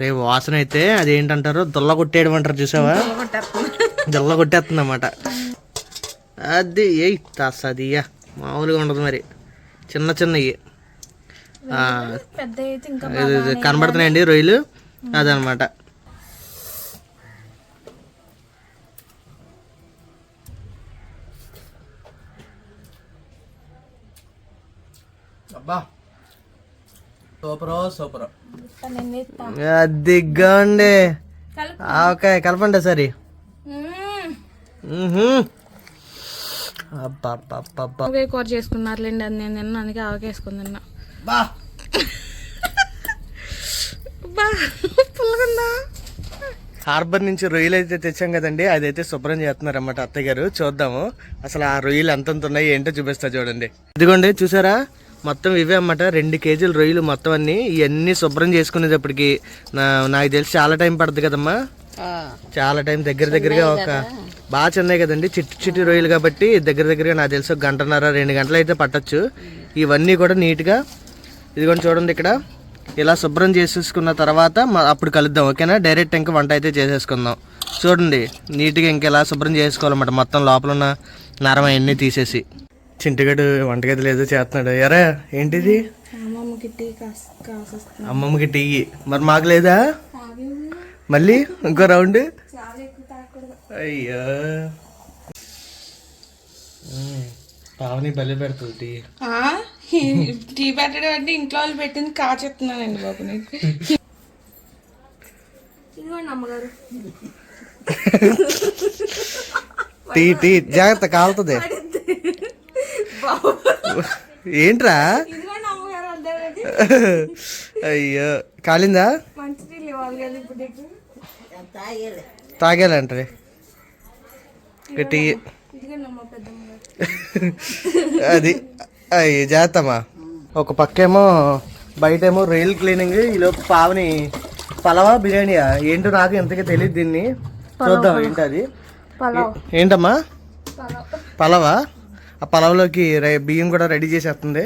రే వాసన అయితే అదేంటంటారు? దుల్ల కొట్టేయడం అంటారు చూసావా? దుల్ల కొట్టేస్తుంది. అన్నమాట అది ఏ తసదియా మామూలుగా ఉండదు మరి. చిన్న చిన్నవి ఆ, పెద్ద అయితే ఇంకా ఇది ఇది కనబడుతున్నాయండి రొయ్యలు? అదనమాట అబ్బా. సూపరో సూపరో. అదిగ్గా అండి కలుపు. ఓకే కలపండి సరే ఒకే కూర చేసుకున్నారులేండి అది నేను తిన్నా అందుకే తిన్నా. బా. బా పుల్లగుందా? హార్బర్ నుంచి రొయ్యలు అయితే తెచ్చాం కదండి అదైతే శుభ్రం చేస్తున్నారు అన్నమాట అత్తయ్య గారు. చూద్దాము. అసలు ఆ రొయ్యలు ఎంతంత ఉన్నాయి ఏంటో చూపిస్తా చూడండి. ఇదిగోండి చూసారా? మొత్తం ఇవే అన్నమాట. రెండు కేజీలు రొయ్యలు మొత్తం అన్ని. ఇవన్నీ శుభ్రం చేసుకునేటప్పటికి నా నాకు తెలిసి చాలా టైం పడుతుంది కదమ్మా. చాలా టైం దగ్గర దగ్గరగా ఒక బాగా చిన్నవి కదండి. చిట్టి చిట్టి రొయ్యలు కాబట్టి దగ్గర దగ్గరగా నాకు తెలిసి ఒక గంటన్నర రెండు గంటలు అయితే పట్టచ్చు. ఇవన్నీ కూడా నీట్గా ఇదిగోండి చూడండి ఇక్కడ. ఇలా శుభ్రం చేసేసుకున్న తర్వాత అప్పుడు కలుద్దాం ఓకేనా? డైరెక్ట్ ఇంకా వంట అయితే చేసేసుకుందాం. చూడండి నీట్గా ఇంకా ఇలా శుభ్రం చేసుకోవాలన్నమాట. మొత్తం లోపల ఉన్న నరం అవన్నీ తీసేసి. చింటిగడు వంటగది లేదో చేస్తున్నాడు. ఎరా ఏంటిది? అమ్మమ్మకి టీ కాస్ కాసొస్తుంది. అమ్మమ్మకి టీ. మరి మాకు లేదా? మళ్ళీ ఇంకో రౌండ్? చాలా ఎక్కువ తాగకూడదు. అయ్యో. పావని బలి పెడుతుంది టీ. టీ పెట్టడం అంటే ఇంట్లో వాళ్ళు పెట్టింది కాచెత్తున్నానండి బాబు నీకు. ఇదిగోండి అమ్మగారు. టీ టీ జాగ్రత్త కాలుతుంది. ఏంట్రా? అయ్యో. కాలిందా? తాగేలంటే టీ ఇదిగోండి అమ్మ పెద్దమ్మగారు అది. అయ్యి జాగ్రత్తమ్మా. ఒక పక్కేమో బయటేమో రైల్ క్లీనింగ్ ఈలోపు పావని పలవా బిర్యానీయా? ఏంటో నాకు ఎంతగా తెలియదు దీన్ని. చూద్దాం ఏంటి అది పలావ్ ఏంటమ్మా? పలవా? ఆ పలవలోకి రై- బియ్యం కూడా రెడీ చేసేస్తుంది.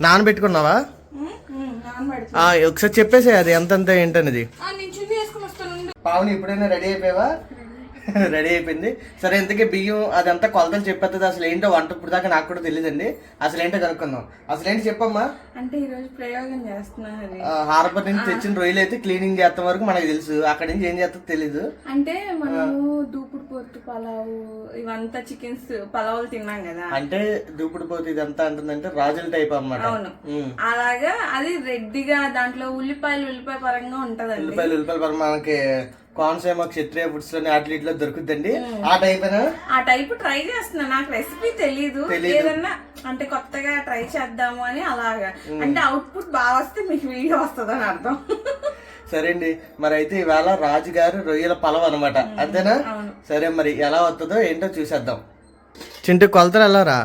నానబెట్టుకున్నావా? ఒకసారి చెప్పేసే అది ఎంతంత ఏంటనేది? పావుని ఇప్పుడైనా రెడీ అయిపోయావా? రెడీ. అయిపోయింది. సరే ఇంతకీ బియ్యం అదంతా కొలతలు చెప్పేస్తుంది అసలు ఏంటో వంట ఇప్పుడు దాకా నాకు కూడా తెలియదండి అసలు ఏంటో కనుక్కుందాం. అసలు ఏంటి చెప్పమ్మా? అంటే ప్రయోగం ఆ, హార్బర్ నుంచి తెచ్చిన రొయ్యలు అయితే క్లీనింగ్ చేస్తాం వరకు మనకు తెలుసు. అక్కడి నుంచి ఏం చేస్తుందో తెలీదు. అంటే మనము దూపుడు పొట్టు పలావు ఇవంతా చికెన్స్ పలావులు తిన్నాం కదా. అంటే దూపుడు పోతే ఇదంతా అంటుందంటే రాజుల టైప్ అన్నమాట. అవును. అలాగా అది రెడ్డిగా దాంట్లో ఉల్లిపాయలు ఉల్లిపాయ పరంగా ఉంటదండి. ఉల్లిపాయలు ఉల్లిపాయలు పర మనకి కోనసీమ క్షత్రియ ఫుడ్స్లోని అట్లా ఇట్లా దొరుకుద్దండి ఆ టైప్ ఆ టైప్ ట్రై చేస్తున్నా. నాకు రెసిపీ తెలీదు. ఏదన్నా అంటే కొత్తగా ట్రై చేద్దాము అని అలాగా. అంటే అవుట్పుట్ బాగా వస్తే మీకు వీడియో వస్తుంది అని అర్థం. సరే అండి మరి అయితే ఈవేళ రాజుగారు రొయ్యల పలవ అనమాట అంతేనా? సరే మరి ఎలా వస్తుందో ఏంటో చూసేద్దాం. చింటూ కొలతలు వెళ్ళారా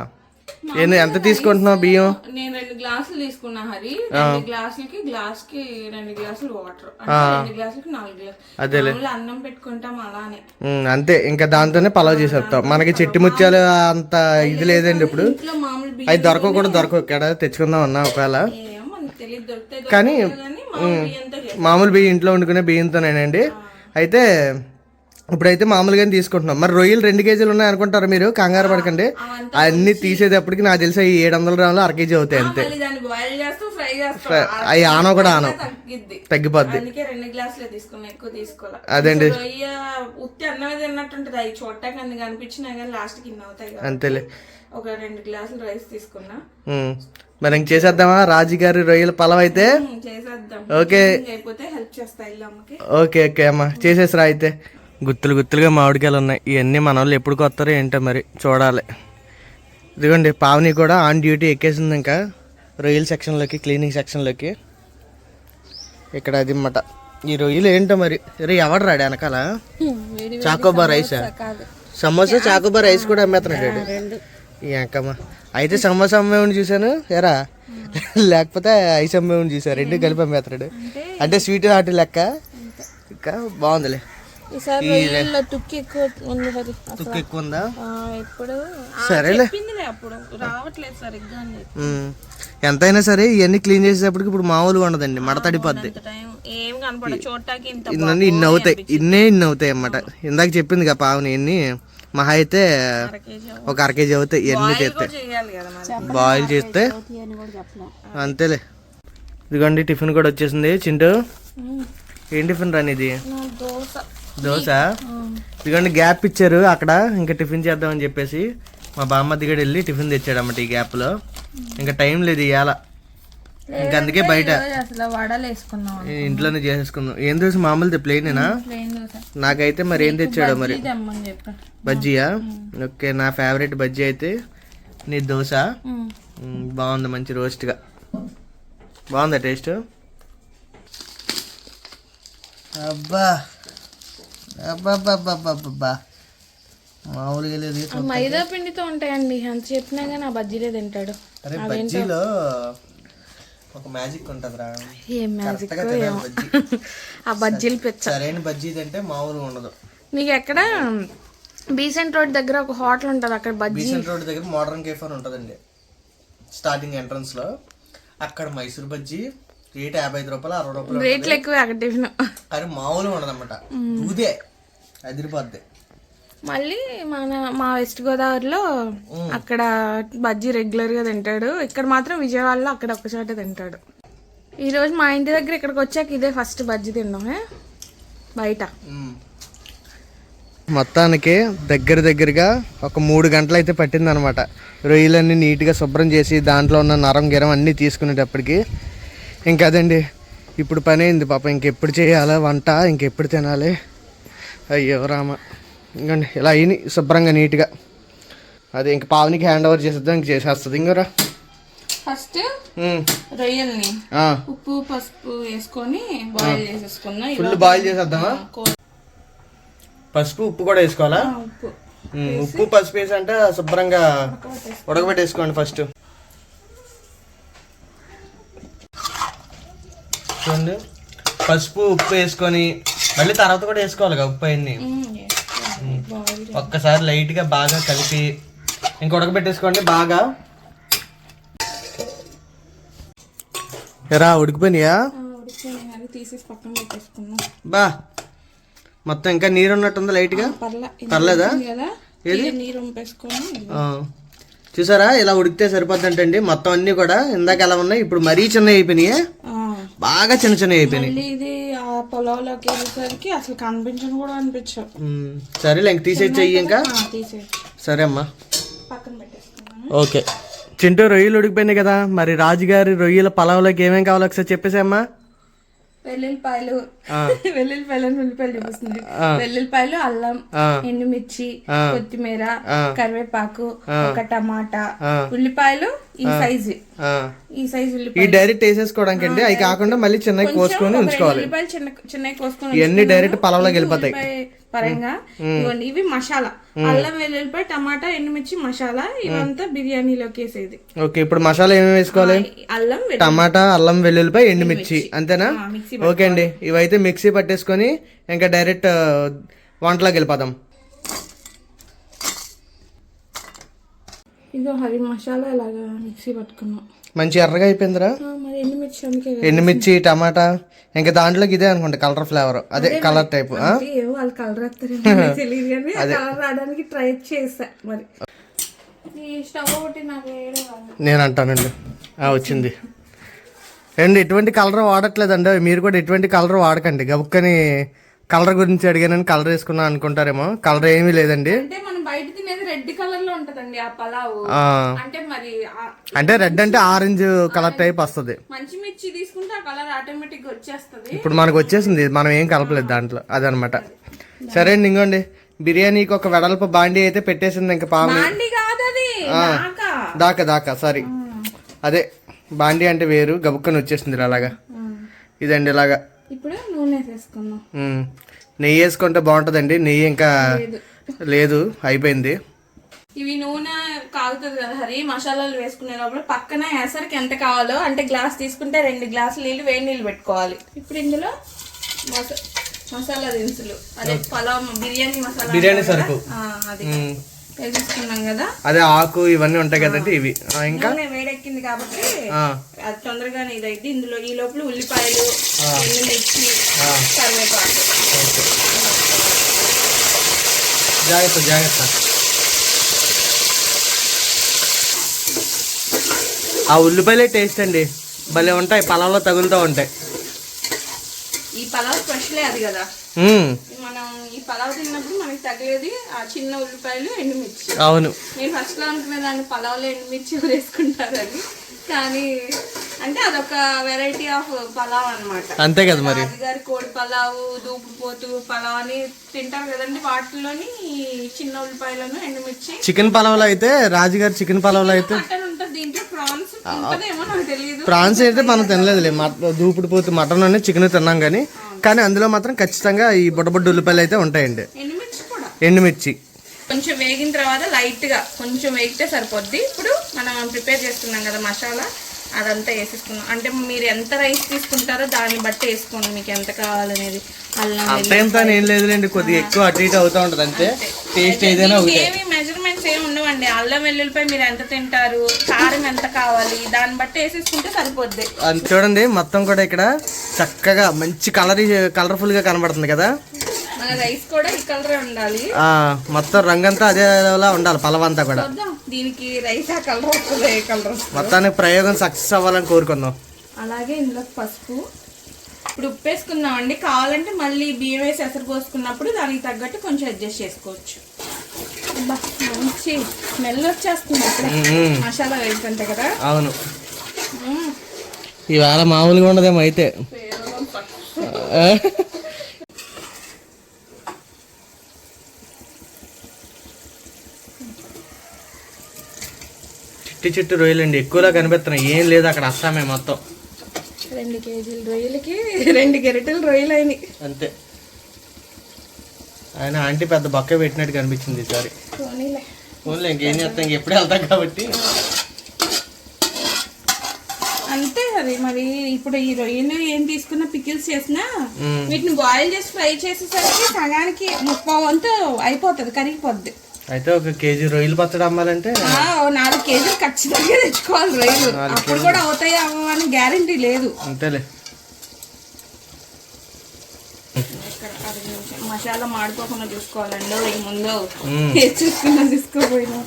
ఏంది ఎంత తీసుకుంటున్నావు బియ్యం? నేను రెండు గ్లాసులు తీసుకున్నా హరి. రెండు గ్లాసులకి గ్లాస్కి రెండు గ్లాసులు వాటర్. అంటే రెండు గ్లాసులకి నాలుగు గ్లాసులు. అన్నం పెట్టుకుంటాం అలానే. అంతే. ఇంకా దాంతోనే పలావ్ చేసేస్తాం. మనకి చెట్టి ముత్యాలు అంత ఇది లేదండి ఇప్పుడు. ఇంట్లో మామూలు బియ్యం అవి దొరకవు కూడా దొరకవు. ఇక్కడ తెచ్చుకుందాం అన్నా ఒకవేళ. కానీ మామూలు బియ్యం ఇంట్లో వండుకునే బియ్యంతోనేనండి. అయితే ఇప్పుడైతే మామూలుగానే తీసుకుంటున్నాం. మరి రొయ్యలు రెండు కేజీలు ఉన్నాయి అనుకుంటారా మీరు? కంగారు పడకండి. అన్ని తీసేటప్పటికి నాకు తెలిసి అవి ఏడు వందల గ్రాములు అర కేజీ అవుతాయి అంతే. అవి ఆనో కూడా ఆనో. తగ్గిపోద్ది. అదేండి. అంతేలే. ఒక రెండు గ్లాసులు రైస్ తీసుకున్నా. ఇంక చేసేద్దామా? రాజుగారి రొయ్యల పలవ అయితే? ఓకే. అయిపోతే హెల్ప్ చేస్తా ఇల్లు అమ్మకి. ఓకే ఓకే అమ్మా. చేసేసిరా అయితే. గుత్తులు గుత్తులుగా మామిడికాయలు ఉన్నాయి. ఇవన్నీ మన వాళ్ళు ఎప్పుడు కొత్తారో ఏంటో మరి చూడాలి. ఇదిగోండి పావని కూడా ఆన్ డ్యూటీ ఎక్కేసింది ఇంకా. రొయ్యల సెక్షన్లోకి క్లీనింగ్ సెక్షన్లోకి. ఇక్కడ అది అన్నమాట. ఈ రొయ్యలు ఏంటో మరి? రే ఎవడు రాడు వెనకాల? చాకోబా రైసా? సమోసా చాకోబా రైస్ కూడా అమ్మేస్తున్నాడు. ఈ అంకమ్మ. అయితే సమోసా అమ్మేవాడిని చూశాను. ఎరా? లేకపోతే ఐస్ అమ్మేవాడిని చూసాను రెండు కలిపి అమ్మేస్తున్నాడు అంటే స్వీట్ హాట్ లెక్క. ఇంకా బాగుందిలే. తుక్కి ఎక్కువ ఉంది సరేలే. ఎంతైనా సరే ఇవన్నీ క్లీన్ చేసేటప్పటికి ఇప్పుడు మామూలుగా ఉండదండి. మడతడిపోద్ది. ఇన్ని అవుతాయి. ఇన్నే ఇన్ని అవుతాయి అన్నమాట. ఇందాక చెప్పింది కదా పావుని ఇన్ని. మహా అయితే ఒక అర కేజీ అవుతాయి. ఇవన్నీ చేస్తే చేయాలి కదా మరి. బాయిల్ చేస్తే అంతేలే. ఇదిగోండి టిఫిన్ కూడా వచ్చేసింది. చింటూ ఏం టిఫిన్ రాని ఇది దోశ. ఇదిగోండి గ్యాప్ ఇచ్చారు అక్కడ. ఇంకా టిఫిన్ చేద్దామని చెప్పేసి మా బామ్మ దిగడు వెళ్ళి టిఫిన్ తెచ్చాడు అన్నమాట ఈ గ్యాప్లో. ఇంకా టైం లేదు ఇవాళ అందుకే బయట అసలు వడలు వేసుకున్నాం ఇంట్లోనే చేసేసుకుందాం ఏం దోశ? మామూలుది ప్లేనేనా? నాకైతే మరి ఏం తెచ్చాడో మరి? బజ్జీయా? ఓకే నా ఫేవరెట్ బజ్జీ అయితే నీ దోశ. బాగుంది మంచి రోస్ట్గా బాగుందా టేస్ట్ అబ్బా! అబ్బా మామూలుగా లేదు మైదా పిండితో ఉంటాయండి. అంత చెప్పినా కానీ ఆ బజ్జీలే తింటాడు. అరే బజ్జీలో ఒక మ్యాజిక్ ఉంటుందిరా. ఏం మ్యాజిక్ ఆ బజ్జీలు పెచ్చ. సరైన బజ్జీ తింటే మామూలుగా ఉండదు. నీకు ఎక్కడ బీసెంట్ రోడ్ దగ్గర ఒక హోటల్ ఉంటుంది అక్కడ బజ్జీ? బీసెంట్ రోడ్ దగ్గర మోడర్న్ కేఫ్ అని ఉంటుందండి. స్టార్టింగ్ ఎంట్రన్స్లో అక్కడ మైసూర్ బజ్జీ రేట్ యాభై ఐదు రూపాయలు అరవై రూపాయలు రేట్లు ఎక్కువ అక్కడ టిఫిన్. అది మామూలుగా ఉండదన్నమాట. ఊదే అదిరిపోద్ది. మళ్ళీ మన మా వెస్ట్ గోదావరిలో అక్కడ బజ్జీ రెగ్యులర్గా తింటాడు. ఇక్కడ మాత్రం విజయవాడలో అక్కడ ఒక చోట తింటాడు. ఈ రోజు మా ఇంటి దగ్గర ఇక్కడికి వచ్చాక ఇదే ఫస్ట్ బజ్జీ తిన్నాం ఏ? బయట. మొత్తానికి దగ్గర దగ్గరగా ఒక మూడు గంటలు అయితే పట్టింది అనమాట రొయ్యలన్నీ నీట్గా శుభ్రం చేసి దాంట్లో ఉన్న నరం గిరం అన్నీ తీసుకునేటప్పటికి ఇంకా అదండి ఇప్పుడు పని అయింది పాప. ఇంకెప్పుడు చేయాలా? వంట? ఇంకెప్పుడు తినాలి? అయ్యో రామ. ఇంకండి ఇలా అయ్యి శుభ్రంగా నీట్గా. అదే ఇంక పావనికి హ్యాండ్ ఓవర్ చేసేద్దాం ఇంక చేసేస్తుంది. ఇంకోరా? ఫస్ట్ రొయ్యల్ని ఉప్పు పసుపు వేసుకొని బాయిల్ చేసేసుకున్నా. ఫుల్ బాయిల్ చేసేద్దామా? పసుపు ఉప్పు కూడా వేసుకోవాలా? ఉప్పు. ఉప్పు పసుపు వేసి అంటే శుభ్రంగా ఉడకబెట్టేసుకోండి. ఫస్ట్. చూడండి. పసుపు ఉప్పు వేసుకొని మళ్ళీ తర్వాత కూడా వేసుకోవాలి కదా ఉప్పు అయింది ఒక్కసారి లైట్గా బాగా కలిపి ఇంక ఉడకబెట్టేసుకోండి బాగా. ఎరా ఉడికిపోయినాయా? బా మొత్తం ఇంకా నీరు ఉన్నట్టుందా లైట్గా? పర్లేదా. చూసారా ఇలా ఉడికితే సరిపోద్దంటండి మొత్తం అన్ని కూడా ఇందాక ఎలా ఉన్నాయి ఇప్పుడు మరీ చిన్న అయిపోయినాయి. బాగా చిన్న చిన్న అయిపోయినాయి. పొలంలోకి వెళ్ళేసరికి అసలు కనిపించను కూడా అనిపించవు. సరేలే ఇంక తీసేసి చెయ్యి ఇంకా. సరే అమ్మా. పక్కన పెట్టేసుకున్నాను ఓకే. చింటూ రొయ్యలు ఉడికిపోయినాయి కదా మరి రాజుగారి రొయ్యల పలావులోకి ఏమేం కావాలో ఒకసారి చెప్పేసి అమ్మా. వెల్లుల్లిపాయలు వెల్లుల్లిపాయలు ఉల్లిపాయలు చూపిస్తుంది. వెల్లుల్లిపాయలు అల్లం. ఎండుమిర్చి. కొత్తిమీర. కరివేపాకు ఒక టమాటా. ఉల్లిపాయలు ఈ సైజు. ఈ సైజు ఈ డైరెక్ట్ వేసేసుకోవడానికి అండి అవి కాకుండా మళ్ళీ చిన్నవి కోసుకొని ఉంచుకోవాలి ఉల్లిపాయలు చిన్న చిన్నవి కోసుకొని ఇవన్నీ. డైరెక్ట్ పలావులోకి వెళ్ళిపోతాయి. పరంగా ఇవ్వండి. ఇవి మసాలా. అల్లం వెల్లుల్లిపాయ టమాటా ఎండుమిర్చి మసాలా ఇవంతా బిర్యానీలోకి వేసేది. ఓకే ఇప్పుడు మసాలా ఏమేమి వేసుకోవాలి? అల్లం టమాటా అల్లం వెల్లుల్లిపాయ ఎండుమిర్చి. అంతేనా? ఓకే అండి. ఇవైతే మిక్సీ పట్టేసుకొని ఇంకా డైరెక్ట్ వంటలోకి వెళ్ళిపోదాం. ఇదో హరి మసాలా ఇలాగా మిక్సీ పట్టుకున్నాం. మంచి ఎర్రగా అయిపోయిందిరా? మరి ఎండుమిర్చి అందుకే కదా. ఎండుమిర్చి టమాటా ఇంకా దాంట్లోకి ఇదే అనుకుంటా కలర్ ఫ్లేవర్ అదే కలర్ టైప్ అంటే ఏవో వాళ్ళు కలర్ వస్తారేమో తెలియదు కానీ ఆ కలర్ రావడానికి ట్రై చేసా మరి. ఈ స్టవ్ ఒకటి నాకు వేయడం కాదు. నేను అంటానండి. ఆ, వచ్చింది. అండి ఎటువంటి కలర్ వాడట్లేదండి. మీరు కూడా ఎటువంటి కలర్ వాడకండి. గబుక్కని కలర్ గురించి అడిగానని కలర్ వేసుకున్నా అనుకుంటారేమో. కలర్ ఏమీ లేదండి. అంటే మనం బయట రెడ్ కలర్లో ఉంటదండి ఆ పలావు. అంటే మరి అంటే రెడ్ అంటే ఆరెంజ్ కలర్ టైప్ వస్తుంది. మంచి మిర్చి తీసుకుంటే ఆ కలర్ ఆటోమేటిక్గా వచ్చేస్తది. ఇప్పుడు మనకు వచ్చేసింది మనం ఏం కలపలేదు దాంట్లో అదనమాట. సరే అండి ఇంకోండి. బిర్యానీకి ఒక వెడల్పు బాండీ అయితే పెట్టేసింది ఇంకా పాము దాకా. దాకా సారీ. అదే బాండీ అంటే వేరు గబుక్కని వచ్చేసింది అలాగా. ఇదండి ఇలాగా. ఇప్పుడు నూనె వేసేసుకుందాం. ఉమ్. నెయ్యి వేసుకుంటే బాగుంటుందండి నెయ్యి ఇంకా లేదు అయిపోయింది. ఇవి నూనె కాగుతుంది కదా హరి మసాలాలు వేసుకునే లోపల పక్కన ఎసరికి ఎంత కావాలో అంటే గ్లాస్ తీసుకుంటే రెండు గ్లాసులు నీళ్ళు వేడి నీళ్ళు పెట్టుకోవాలి. ఇప్పుడు ఇందులో మస- మసాలా దినుసులు అదే పలావ్ బిర్యానీ మసాలా బిర్యానీ? సరుకు. అది. ఉమ్. వేసేసుకున్నాం కదా. అదే ఆకు ఇవన్నీ ఉంటాయి కదండి ఇవి. ఇంకా? వేడెక్కింది కాబట్టి అది తొందరగానే ఇదైతే ఇందులో ఈ లోపల ఉల్లిపాయలు ఎండుమిర్చి కరివేపాకు. జాగ్రత్త జాగ్రత్త. ఆ ఉల్లిపాయలే టేస్ట్ అండి. భలే ఉంటాయి పొలంలో తగులుతూ ఉంటాయి. ఈ పలావ్ స్పెషలే అది కదా. మనం ఈ పలావ్ తిన్నప్పుడు మనకి తగిలేది ఆ చిన్న ఉల్లిపాయలు ఎండుమిర్చి. అవును. నేను ఫస్ట్లో అనుకునే దాన్ని పలావ్లో ఎండుమిర్చి వేసుకుంటారని. కానీ అంటే అదొక వెరైటీ ఆఫ్ పలావ్ అన్నమాట. అంతే కదా మరి. రాజుగారి కోడి పలావు దూపుడు పోతు పలావ్ అని తింటారు కదండి. వాటిలోని చిన్న ఉల్లిపాయలను ఎండుమిర్చి. చికెన్ పలావ్లో అయితే రాజుగారి చికెన్ పలావ్లో అయితే ప్రాన్స్ అయితే మనం తినలేదులే. మట దూపుడు పోతు మటన్ అని చికెన్ తిన్నాం కానీ కానీ అందులో మాత్రం ఖచ్చితంగా ఈ బుడ్డబుడ్డ ఉల్లిపాయలు అయితే ఉంటాయండి. ఎండుమిర్చి కొంచెం వేగిన తర్వాత లైట్గా కొంచెం వేగితే సరిపోద్ది. ఇప్పుడు మనం ప్రిపేర్ చేసుకున్నాం కదా మసాలా. అదంతా వేసేసుకున్నాం అంటే మీరు ఎంత రైస్ తీసుకుంటారో దాన్ని బట్టి వేసుకోండి మీకు ఎంత కావాలనేది. అల్లం ఏం లేదులేండి కొద్దిగా ఎక్కువ అటు ఇటు అవుతూ ఉంటుంది అంతే. టేస్ట్ ఏదైనా ఏమి మెజర్మెంట్స్ ఏమి ఉండవండి. అల్లం వెల్లుల్లిపై మీరు ఎంత తింటారు కారం ఎంత కావాలి దాన్ని బట్టి వేసేసుకుంటే సరిపోద్ది. అది చూడండి మొత్తం కూడా ఇక్కడ చక్కగా మంచి కలర్ కలర్ఫుల్గా కనబడుతుంది కదా. రైస్ కూడా ఈ కలరే ఉండాలి. మొత్తం రంగంతా అదేలా ఉండాలి పలవంతా కూడా. దీనికి రైస్ ఆ కలర్ వస్తుంది ఏ కలర్ వస్తుంది? మొత్తానికి ప్రయోగం సక్సెస్ అవ్వాలని కోరుకుందాం. అలాగే ఇందులో పసుపు. ఇప్పుడు ఉప్పు వేసుకుందామండి కావాలంటే మళ్ళీ బియ్యం వేసి ఎసరు పోసుకున్నప్పుడు దానికి తగ్గట్టు కొంచెం అడ్జస్ట్ చేసుకోవచ్చు. మంచి స్మెల్ వచ్చేస్తుంది. మసాలా వేసుకుంటే కదా. అవును. ఇవాళ మామూలుగా ఉండదేమో అయితే. చిట్టి చిట్టు రొయ్యలండి. ఎక్కువలా కనిపిస్తున్నాయి. ఏం లేదు అక్కడ అస్సామే మొత్తం. రెండు కేజీల రొయ్యలకి రెండు గెరిటెలు రొయ్యలు అయినాయి అంతే. ఆయన ఆంటీ పెద్ద బక్క పెట్టినట్టు కనిపించింది ఈసారి ఓన్లీ ఇంకేం చేస్తాం? ఇంకెప్పుడు వెళ్తాం కాబట్టి. అంతే అది మరి. ఇప్పుడు ఈ రొయ్యలు ఏం తీసుకున్న పికిల్స్ చేసినా. వీటిని బాయిల్ చేసి ఫ్రై చేసేసరికి సగానికి ముప్పై వంతు అయిపోతుంది కరిగిపోద్ది. అయితే ఒక కేజీ రొయ్యలు పచ్చడి అమ్మాలంటే నాలుగు కేజీలు ఖచ్చితంగా తెచ్చుకోవాలి రొయ్యలు. అప్పుడు కూడా అవుతాయి అవ్వని గ్యారంటీ లేదు. అంతేలే. మసాలా మాడిపోకుండా చూసుకోవాలండి ముందు? చూసుకున్నా చూసుకోపోయినా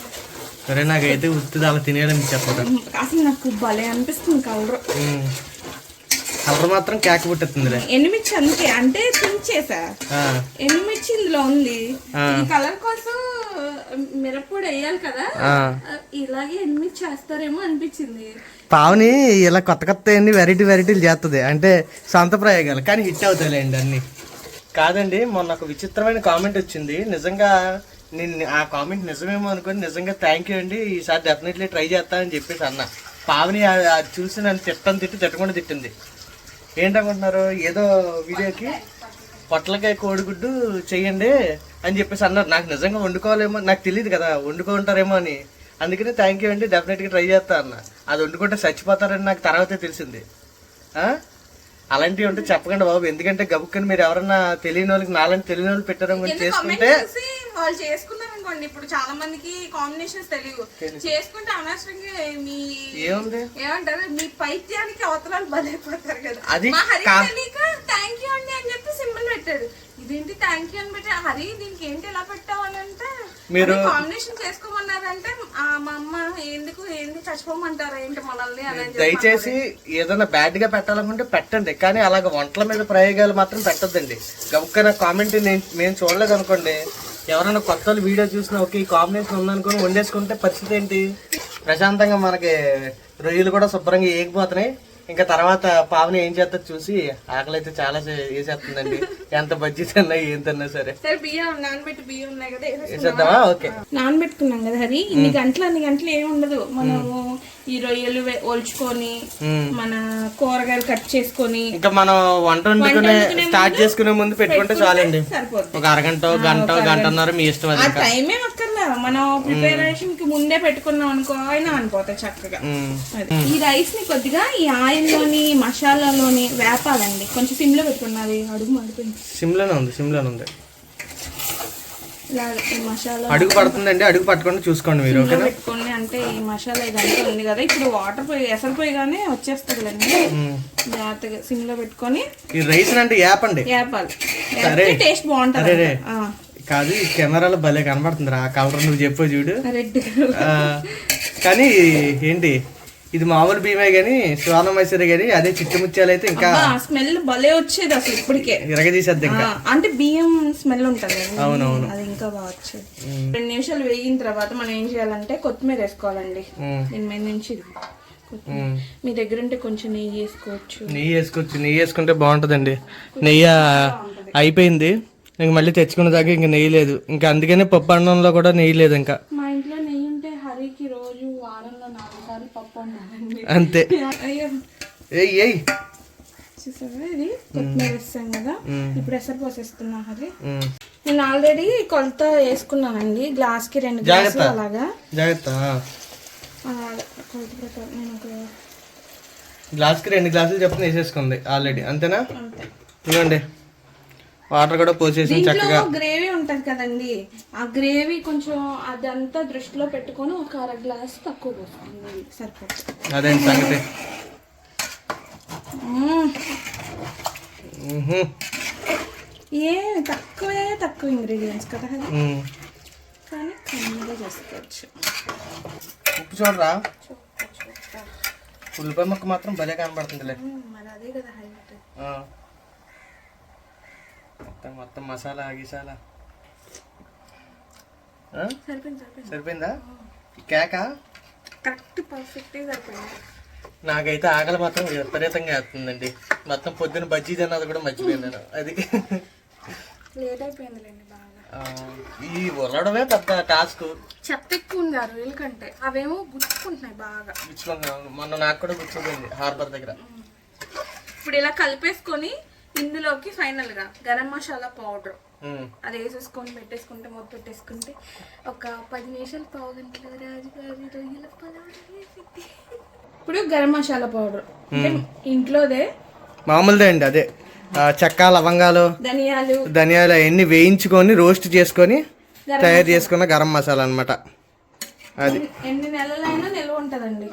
సరే నాకైతే ఉత్తిది అలా తినేయడం చెప్పదు అసలు నాకు భలే అనిపిస్తుంది కలర్. కలర్ మాత్రం కేక పుట్టేస్తుందిలే. ఎనిమిచ్చి అంతే అంటే తుంచేసా ఆ, ఎనిమిచ్చి ఇందులో ఉంది. కలర్ కోసం మిరప్పొడి వేయాలి కదా. ఇలాగే ఎనిమిది చేస్తారేమో అనిపించింది. పావని ఇలా కొత్త కొత్త అన్ని వెరైటీ వెరైటీలు చేస్తుంది. అంటే సొంత ప్రయోగాలు కానీ హిట్ అవుతాయిలేండి అన్ని. కాదండి మొన్న ఒక విచిత్రమైన కామెంట్ వచ్చింది. నిజంగా నేను ఆ కామెంట్ నిజమేమో అనుకుని నిజంగా థ్యాంక్ యూ అండి. ఈసారి డెఫినెట్లీ ట్రై చేస్తానని చెప్పేసి అన్న. పావని అది చూసి నన్ను తిట్టని తిట్టి తిట్టకుండా తిట్టింది. ఏంటనుకుంటున్నారు? ఏదో వీడియోకి పొట్లకాయ కోడిగుడ్డు చెయ్యండి అని చెప్పేసి అన్నారు. నాకు నిజంగా వండుకోవాలేమో నాకు తెలియదు కదా వండుకుంటారేమో అని. అందుకని థ్యాంక్ యూ అండి డెఫినెట్గా ట్రై చేస్తా అన్న. అది వండుకుంటే చచ్చిపోతారని నాకు తర్వాతే తెలిసింది? అలాంటివి ఉంటే చెప్పకండి బాబు ఎందుకంటే గబుక్కని మీరు ఎవరన్నా తెలియని వాళ్ళకి నాలంటి తెలియని వాళ్ళు పెట్టారని చేసుకుంటే వాళ్ళు చేసుకున్నారు అనుకోండి ఇప్పుడు చాలా మందికి కాంబినేషన్స్ తెలియవు. చేసుకుంటే అనవసరంగా మీ ఏముంది? ఏమంటారు? మీ పైత్యానికి అవతరాలు బలైపోతారు కదా. అది మా హరి థ్యాంక్ యూ అండి అని చెప్పి సింబల్ పెట్టాడు. ఇదేంటి థ్యాంక్ యూ అని పెట్టి హరి దీనికి ఏంటి ఎలా పెట్టావు అని అంటే మీరు- కాంబినేషన్ చేసుకోమన్నారంటే మా అమ్మ ఎందుకు ఏంది చచ్చిపోమంటారా ఏంటి మనల్ని అని దయచేసి ఏదైనా బ్యాడ్గా పెట్టాలనుకుంటే పెట్టండి. కానీ అలాగ వంటల మీద ప్రయోగాలు మాత్రం పెట్టద్దండి. గబుక్కన కామెంట్ నేను మేము చూడలేదు అనుకోండి ఎవరైనా కొత్త వీడియో చూసినా ఓకే ఈ కాంబినేషన్ ఉందనుకుని వండేసుకుంటే పరిస్థితి ఏంటి? ప్రశాంతంగా మనకి రొయ్యలు కూడా శుభ్రంగా ఏగిపోతున్నాయి. ఇంకా తర్వాత పావని ఏం చేస్తా చూసి ఆకలి అయితే చాలా వేసేస్తుందండి. ఎంత బజ్జీ తిన్నా ఏం తిన్నా సరే. సరే బియ్యం నానబెట్టి బియ్యం ఉన్నాయి కదా వేసేసుకుందామా? వేసేద్దామా? ఓకే. నానబెట్టుకున్నాం కదా హరి. ఇన్ని గంటలు అన్ని గంటలు ఏమి ఉండదు. మనము ఈ రొయ్యలు ఒలుచుకొని. మన కూరగాయలు కట్ చేసుకొని ఇంకా మనం వంట వండుకునే స్టార్ట్ చేసుకునే ముందు పెట్టుకుంటే చాలండి. ఒక అరగంట గంట గంటన్నర మీ ఇష్టం అది ఆ టైం ఏం అక్కర్లా. మనం ప్రిపరేషన్కి ముందే పెట్టుకున్నాం అనుకో అయినా అనిపోతాయి చక్కగా. ఈ రైస్ని కొద్దిగా ఈ ఆయిల్ లోని మసాలాలోని వేపాలండి. కొంచెం సిమ్లో పెట్టుకున్నది అడుగు మాడిపోయింది సిమ్లోనే ఉంది సిమ్లోనే ఉంది. ఈ మసాలా అడుగు పడుతుందండి అడుగు పట్టుకొని చూసుకోండి మీరు ఓకేనా? పెట్టుకొని అంటే ఈ మసాలా ఇదంతా ఉంది కదా ఇప్పుడు వాటర్ పోయి ఎసరు పోయిగానే వచ్చేస్తుందిలేండి. ఉమ్. జాగ్రత్తగా సిమ్లో పెట్టుకొని ఈ రైస్ అంటే యాప్ అండి వేపాలి సరే. వేస్తే టేస్ట్ బాగుంటుంది అరే కాదు ఈ కెమెరాలో భలే కనబడుతుంది ఆ కలర్ నువ్వు చెప్పు చూడు. రెడ్ ఆ, కానీ ఏంటి? ఇది మామూలు బియ్యమే కానీ స్వర్ణ మైసూరి కానీ అదే చిట్టుముత్యాలు అయితే ఇంకా స్మెల్ భలే వచ్చేది అసలు ఇప్పటికే. ఇరగదీసేద్ది ఇంకా. అంటే బియ్యం స్మెల్ ఉంటుంది అవునవును. అది ఇంకా బాగా వచ్చేది. రెండు నిమిషాలు వేగిన తర్వాత మనం ఏం చేయాలంటే కొత్తిమీర వేసుకోవాలండి. ఉమ్, దీని మీద నుంచి. మీ దగ్గర ఉంటే కొంచెం నెయ్యి వేసుకోవచ్చు. నెయ్యి వేసుకోవచ్చు. నెయ్యి వేసుకుంటే బాగుంటుందండి. నెయ్యి అయిపోయింది. ఇంక మళ్ళీ తెచ్చుకున్న దాకా ఇంకా నెయ్యి లేదు. ఇంకా అందుకనే పప్పు అన్నంలో కూడా నెయ్యి లేదు ఇంకా మా ఇంట్లో నెయ్యి ఉంటే హరికి రోజు వారంలో నాలుగు సార్లు పప్పు వండాలండి అంతే. ఏయ్ ఏయ్. చూసావా ఇది? కొత్తిమీర వేస్తాం కదా. ఇప్పుడు ఎసరు పోసేస్తున్నా హరి ఉమ్, నేను ఆల్రెడీ కొలత వేసుకున్నానండి. గ్లాస్కి రెండు. గ్లాసులు అలాగా. జాగ్రత్త కొలత ప్రకారం నేను ఒక గ్లాస్కి రెండు గ్లాసులు చెప్పిన వేసేసుకుంది ఆల్రెడీ అంతేనా? అంతే. ఇదిగోండి. వాటర్ కూడా పోసేసి చక్కగా గ్రేవీ ఉంటది కదండి. ఆ గ్రేవీ కొంచెం అదంతా దృష్టిలో పెట్టుకొని ఒక అర గ్లాస్ తక్కువ పోసుకోండి. సరిపోతుంది. అదే సంగతి. ఏ తక్కువే తక్కువ ఇంగ్రీడియంట్స్ కదా. కానీ కమ్మగా చేసుకోవచ్చు. ఉప్పు చూడరా? ఉల్లిపాయ ముక్క మాత్రం భలే కనబడుతుందిలే. మరి అదే కదా హైలైట్. మొత్తం మొత్తం మసాలా గిసాలా? సరిపోయింది కేక? కరెక్ట్ పర్ఫెక్ట్గా సరిపోయింది. నాకైతే ఆకలి మాత్రం విపరీతంగా వేస్తుందండి. మొత్తం పొద్దున బజ్జీ తిన్నది కూడా మర్చిపోయాను అది లేట్ అయిపోయిందిలేండి బాగా. ఈ ఉరడమే పెద్ద టాస్క్. చెత్త ఎక్కువ ఉంది ఆ రొయ్యల కంటే. అవేమో గుచ్చుకుంటున్నాయి బాగా. గుచ్చుకున్నాను మొన్న నాకు కూడా గుర్తుపోయింది హార్బర్ దగ్గర. ఇప్పుడు ఇలా కలిపేసుకొని ఇందులోకి ఫైనల్గా గరం మసాలా పౌడర్. అది వేసేసుకొని పెట్టేసుకుంటే మొత్తం పెట్టేసుకుంటే ఒక పది నిమిషాలు పావు గంటల రాజుగారి రొయ్యల. ఇప్పుడు గరం మసాలా పౌడర్ ఇంట్లోదే మామూలుదే అండి అదే. చెక్క లవంగాలు ధనియాలు. ధనియాలు అవన్నీ వేయించుకొని రోస్ట్ చేసుకొని తయారు చేసుకున్న గరం మసాలా అనమాట అది. ఎన్ని నెలలైనా నిల్వ ఉంటదండి.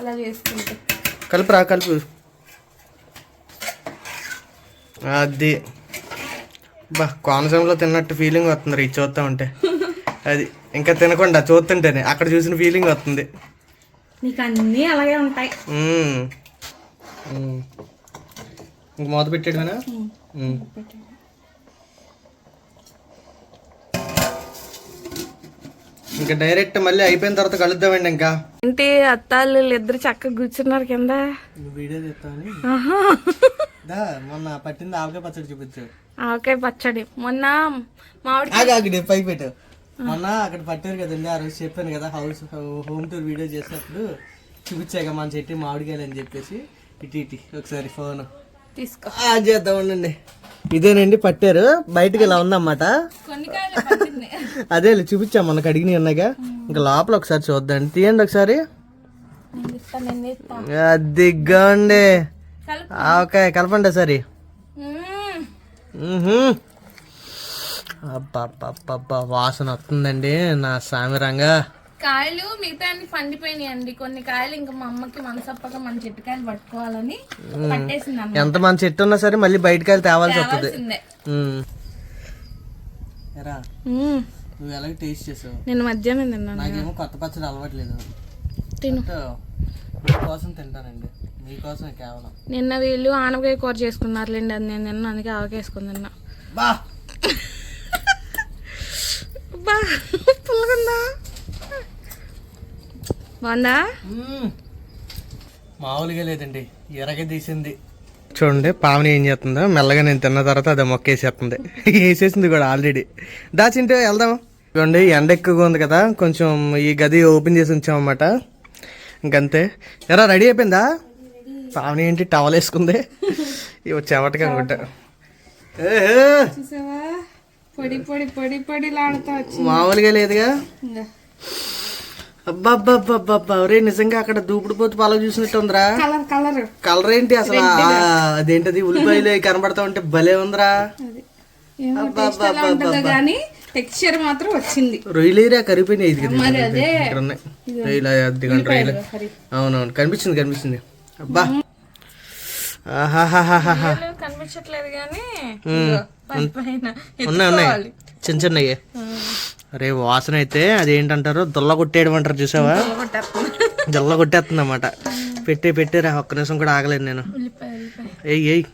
అలా చేసుకుంటే. కలుపురా కలుపు. అది. బా కోనసీమలో తిన్నట్టు ఫీలింగ్ వస్తుంది రీ చూస్తా ఉంటే అది ఇంకా తినకుండా చూస్తుంటేనే అక్కడ చూసిన ఫీలింగ్ వస్తుంది. నీకు అన్నీ అలాగే ఉంటాయి. మ్మ్. ఇంక మూత పెట్టాడునా ఇంకా డైరెక్ట్ మళ్ళీ అయిపోయిన తర్వాత కలుద్దామండి ఇంకా. ఏంటి అత్తాళ్ళు ఇద్దరు చక్కగా కూర్చున్నారు కింద? వీడియో చెప్తాను మొన్న పట్టింది ఆవకాయ పచ్చడి చూపించు. ఆవకాయ పచ్చడి. మొన్న మామిడి పైకి పెట్టు. మొన్న అక్కడ పట్టారు కదండి ఆ రోజు చెప్పాను కదా హౌస్ హోమ్ టూర్ వీడియో చేసినప్పుడు చూపించాక మన చెట్టు మామిడికాయలు అని చెప్పేసి. ఇటు ఇటు ఒకసారి ఫోన్. తీసుకో. చేద్దాం ఉండండి. ఇదేనండి పట్టారు. బయటకి ఇలా ఉందన్నమాట. అదే చూపించాం మనకు అడిగినవి ఉన్నాగా ఇంకా లోపల ఒకసారి చూద్దాం. తీయండి ఒకసారి. అదిగోండి ఓకే కలపండి సరే. అబ్బా వాసన వస్తుందండి నా సామిరంగా. కాయలు మిగతా అన్ని పండిపోయినాయి అండి కొన్ని కాయలు ఇంకా మా అమ్మకి మనసప్పక మన చెట్టుకాయలు పట్టుకోవాలని పట్టేసింది అమ్మ ఎంత మంచి చెట్టు ఉన్నా సరే మళ్ళీ బయటకు వెళ్ళి తేవాల్సి వస్తుంది. నువ్వు ఎలాగ టేస్ట్ చేసావు? నేను మధ్యాహ్నం తిన్నాను. నాకేమో కొత్త పచ్చడి అలవాట్లేదు తిను. మీకోసం తింటానండి. మీకోసం కేవలం. నిన్న వీళ్ళు ఆనపకాయ కూర చేసుకున్నారులేండి అది నేను నిన్న అందుకే ఆవకేసుకుని తిన్నా. బా! బా! పుల్లగుందా బాగుందా? మ్మ్. మామూలుగా లేదండి ఎరగ తీసింది. చూడండి పావని ఏం చేస్తుందో మెల్లగా నేను తిన్న తర్వాత అది మొక్క వేసేస్తుంది వేసేసింది కూడా ఆల్రెడీ దాచింటే వెళ్దాం. చూడండి ఎండ ఎక్కువగా ఉంది కదా కొంచెం ఈ గది ఓపెన్ చేసి ఉంచామన్నమాట. ఇంకంతే. ఎరా రెడీ అయిపోయిందా? పావని ఏంటి టవల్ వేసుకుంది? ఇవి చెమటగా అనుకుంటా ఏహే, చూసావా? పొడి పొడి పొడి పొడి మామూలుగా లేదుగా? అబ్బా ఒరే నిజంగా అక్కడ దూపుడు పోతు పాలకు చూసినట్టు ఉందిరా కలర్ కలర్. కలర్ ఏంటి అసలు? అదేంటది? ఉల్లిపాయలు అవి కనబడతా ఉంటే భలే ఉందిరా. కానీ టెక్స్చర్ మాత్రం వచ్చింది. రొయ్యలు ఏరియా కరిగిపోయినాయి ఇది రొయ్యలు. అవునవును. కనిపించింది కనిపించింది. అబ్బా. కనిపించట్లేదు కానీ ఉన్నాయి ఉన్నాయి. చిన్న చిన్నవి అరే వాసన అయితే అదేంటంటారు? దుల్ల కొట్టేయడం అంటారు చూసావా? జల్ల కొట్టేస్తుంది. అన్నమాట పెట్టి పెట్టిరా ఒక్క నిమిషం కూడా ఆగలేదు నేను. ఏయ్ ఏయ్.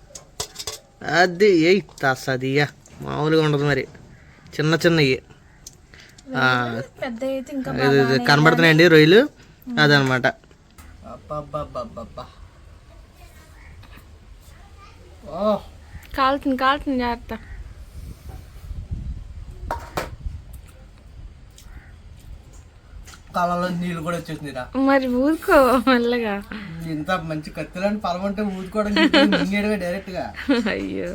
అది ఏయ్ తస్సదియ్యా. మామూలుగా ఉండదు మరి. చిన్న చిన్నవి ఆ, పెద్ద అయితే ఇంకా ఇది ఇది కనబడుతున్నాయండి రొయ్యలు? అదనమాట కాలుతుంది కాలుతుంది జాగ్రత్త. కళ్ళలో నీళ్ళు కూడా వచ్చేసిందిరా మరి ఊరుకో మెల్లగా. ఇంత మంచి కత్తిలాంటి పొలం అంటే ఊదుకోవడం మింగేయడమే డైరెక్ట్గా అయ్యో.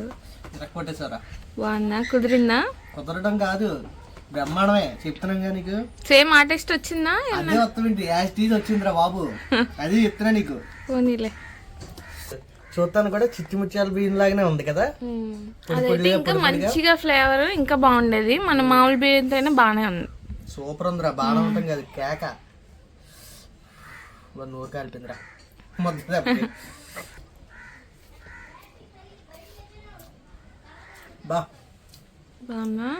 కొట్టేశారా బాగుందా కుదిరిందా? కుదరడం కాదు. బ్రహ్మాండమే. చెప్తున్నాగా నీకు. సేమ్ ఆ టేస్ట్ వచ్చిందా? అదే వస్తుంది యాజ్ టీజ్ వచ్చిందిరా బాబు. అది చెప్తున్నా నీకు. పోనీలే. చూస్తాను కూడా చిట్టి ముత్యాల బియ్యం లాగానే ఉంది కదా. అదైతే ఇంకా మంచిగా ఫ్లేవర్ ఇంకా బాగుండేది. మన మామూలు బియ్యంతో అయినా బాగానే ఉంది సూపర్ ఉందిరా బాగా ఉంటాం కదా కేక. నూరు కాలిపోయిందిరా మొత్తం. బా. బాగుందా?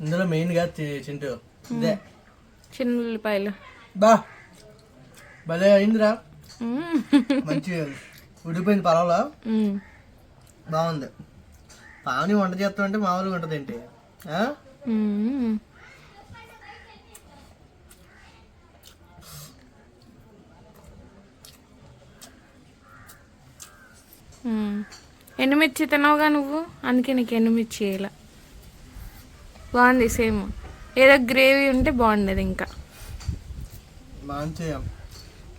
ఇందులో మెయిన్గా చి- చింటూ. ఇదే. చిన్న ఉల్లిపాయలు. బా. భలే అయిందిరా. మంచి ఉడిపోయింది పర్వాలా. బాగుంది. పావని వంట చేస్తాం అంటే మామూలుగా ఉంటుంది ఏంటి. ఎండుమిర్చి తినవుగా నువ్వు? అందుకే నీకు ఎండుమిర్చి వేయాల. బాగుంది సేమ్. ఏదో గ్రేవీ ఉంటే బాగుండేది ఇంకా. మంచి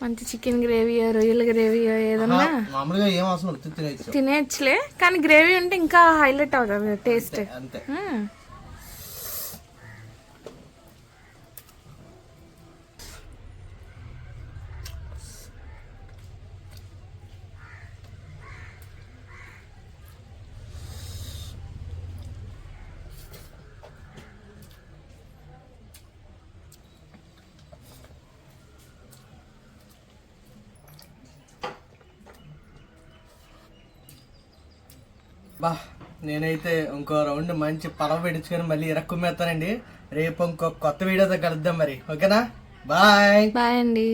మంచి చికెన్ గ్రేవీ రొయ్యల గ్రేవీ ఏదన్నా మామూలుగా ఏం అవసరం తినేయచ్చులే. కానీ గ్రేవీ ఉంటే ఇంకా హైలైట్ అవుతుంది టేస్ట్. అంతే. బా నేనైతే ఇంకో రౌండ్ మంచి పడవ పెట్టించుకొని మళ్ళీ ఇరక్కుమ్మేస్తానండి రేపు ఇంకో కొత్త వీడియోతో కలుద్దాం మరి. ఓకేనా? బాయ్. బాయ్ అండి.